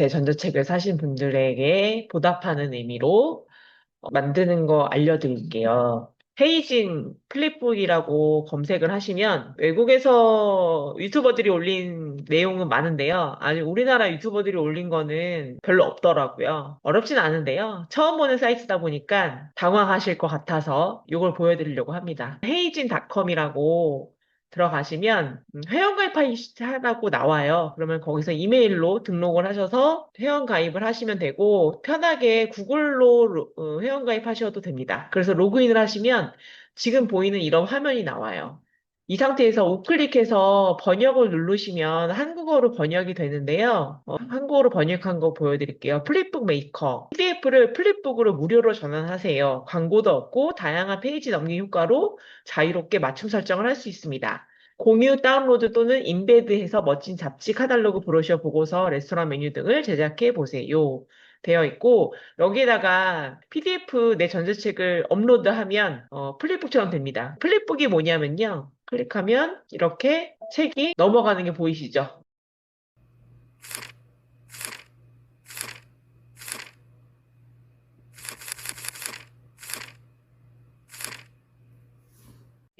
제 전자책을 사신 분들에게 보답하는 의미로 어, 만드는 거 알려드릴게요. 페이진 플립북이라고 검색을 하시면 외국에서 유튜버들이 올린 내용은 많은데요. 아니, 우리나라 유튜버들이 올린 거는 별로 없더라고요. 어렵진 않은데요. 처음 보는 사이트다 보니까 당황하실 것 같아서 이걸 보여드리려고 합니다. 헤이진닷컴이라고 들어가시면 음, 회원가입하라고 나와요. 그러면 거기서 이메일로 등록을 하셔서 회원가입을 하시면 되고 편하게 구글로 로- 어, 회원가입하셔도 됩니다. 그래서 로그인을 하시면 지금 보이는 이런 화면이 나와요. 이 상태에서 우클릭해서 번역을 누르시면 한국어로 번역이 되는데요. 어, 한국어로 번역한 거 보여드릴게요. 플립북 메이커. PDF를 플립북으로 무료로 전환하세요. 광고도 없고 다양한 페이지 넘김 효과로 자유롭게 맞춤 설정을 할 수 있습니다. 공유, 다운로드 또는 인베드해서 멋진 잡지, 카탈로그, 브로셔, 보고서, 레스토랑 메뉴 등을 제작해 보세요. 되어 있고 여기에다가 PDF 내 전자책을 업로드하면 어, 플립북처럼 됩니다. 플립북이 뭐냐면요. 클릭하면 이렇게 책이 넘어가는 게 보이시죠?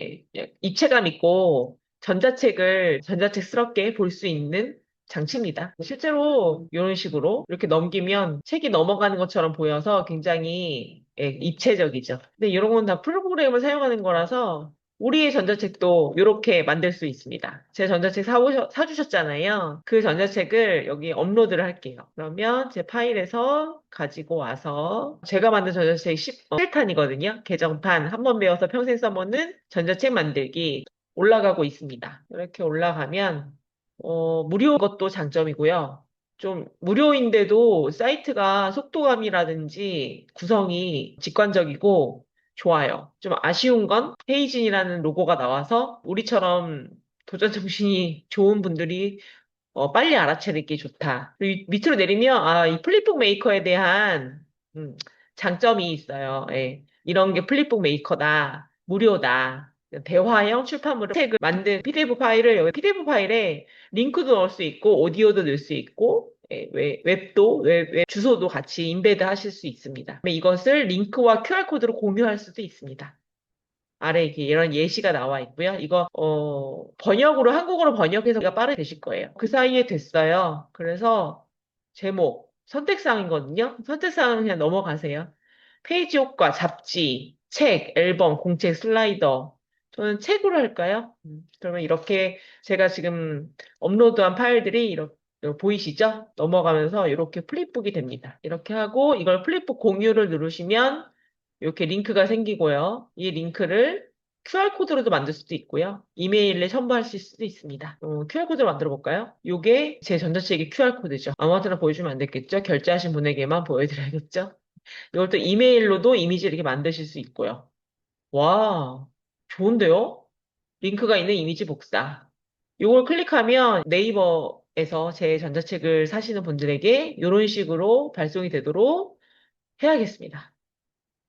예, 예, 입체감 있고 전자책을 전자책스럽게 볼 수 있는 장치입니다. 실제로 이런 식으로 이렇게 넘기면 책이 넘어가는 것처럼 보여서 굉장히 예, 입체적이죠. 근데 이런 건 다 프로그램을 사용하는 거라서 우리의 전자책도 이렇게 만들 수 있습니다. 제 전자책 사오셔, 사주셨잖아요. 그 전자책을 여기 업로드를 할게요. 그러면 제 파일에서 가지고 와서 제가 만든 전자책 17탄이거든요. 개정판 한 번 배워서 평생 써먹는 전자책 만들기 올라가고 있습니다. 이렇게 올라가면 어, 무료 것도 장점이고요. 좀 무료인데도 사이트가 속도감이라든지 구성이 직관적이고 좋아요. 좀 아쉬운 건 페이진이라는 로고가 나와서 우리처럼 도전 정신이 좋은 분들이 어, 빨리 알아채는 게 좋다. 밑으로 내리면 아, 이 플립북 메이커에 대한 음, 장점이 있어요. 예. 이런 게 플립북 메이커다. 무료다. 대화형 출판물을 책을 만든 PDF 파일을 여기 PDF 파일에 링크도 넣을 수 있고 오디오도 넣을 수 있고 예, 웹- 웹도 웹, 웹 주소도 같이 인베드 하실 수 있습니다. 이것을 링크와 QR코드로 공유할 수도 있습니다. 아래 이렇게 이런 예시가 나와 있고요. 이거 어, 번역으로 한국어로 번역해서 빠르게 되실 거예요. 그 사이에 됐어요. 그래서 제목 선택사항이거든요. 선택사항 그냥 넘어가세요. 페이지 효과, 잡지, 책, 앨범, 공책, 슬라이더. 저는 책으로 할까요? 음, 그러면 이렇게 제가 지금 업로드한 파일들이 이렇게 보이시죠? 넘어가면서 이렇게 플립북이 됩니다. 이렇게 하고 이걸 플립북 공유를 누르시면 이렇게 링크가 생기고요. 이 링크를 QR코드로도 만들 수도 있고요. 이메일에 첨부하실 수도 있습니다. 어, QR코드를 만들어 볼까요? 이게 제 전자책의 QR코드죠. 아무한테나 보여주면 안 되겠죠? 결제하신 분에게만 보여드려야겠죠? 이걸 또 이메일로도 이미지 이렇게 만드실 수 있고요. 와, 좋은데요? 링크가 있는 이미지 복사. 이걸 클릭하면 네이버 에서 제 전자책을 사시는 분들에게 이런 식으로 발송이 되도록 해야겠습니다.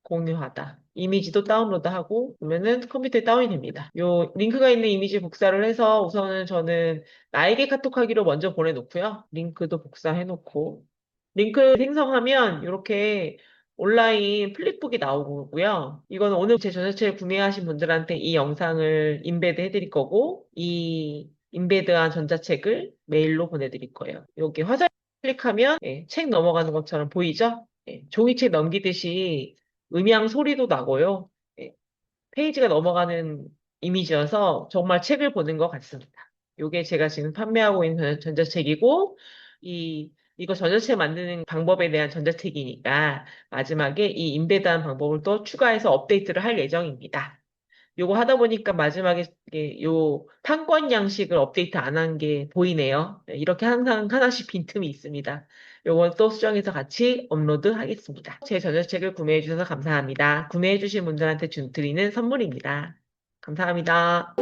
공유하다. 이미지도 다운로드하고 그러면은 컴퓨터에 다운이 됩니다. 요 링크가 있는 이미지 복사를 해서 우선은 저는 나에게 카톡하기로 먼저 보내놓고요. 링크도 복사해 놓고 링크 생성하면 이렇게 온라인 플립북이 나오고요. 이거는 오늘 제 전자책을 구매하신 분들한테 이 영상을 인베드 해드릴 거고 이 인베드한 전자책을 메일로 보내드릴 거예요. 여기 화살 클릭하면 예, 책 넘어가는 것처럼 보이죠? 예, 종이책 넘기듯이 음향 소리도 나고요. 예, 페이지가 넘어가는 이미지여서 정말 책을 보는 것 같습니다. 요게 제가 지금 판매하고 있는 전- 전자책이고, 이, 이거 전자책 만드는 방법에 대한 전자책이니까 마지막에 이 인베드한 방법을 또 추가해서 업데이트를 할 예정입니다. 요거 하다 보니까 마지막에 요 판권 양식을 업데이트 안 한 게 보이네요. 네, 이렇게 항상 하나씩 빈틈이 있습니다. 요건 또 수정해서 같이 업로드 하겠습니다. 제 전자책을 구매해 주셔서 감사합니다. 구매해 주신 분들한테 준 드리는 선물입니다. 감사합니다.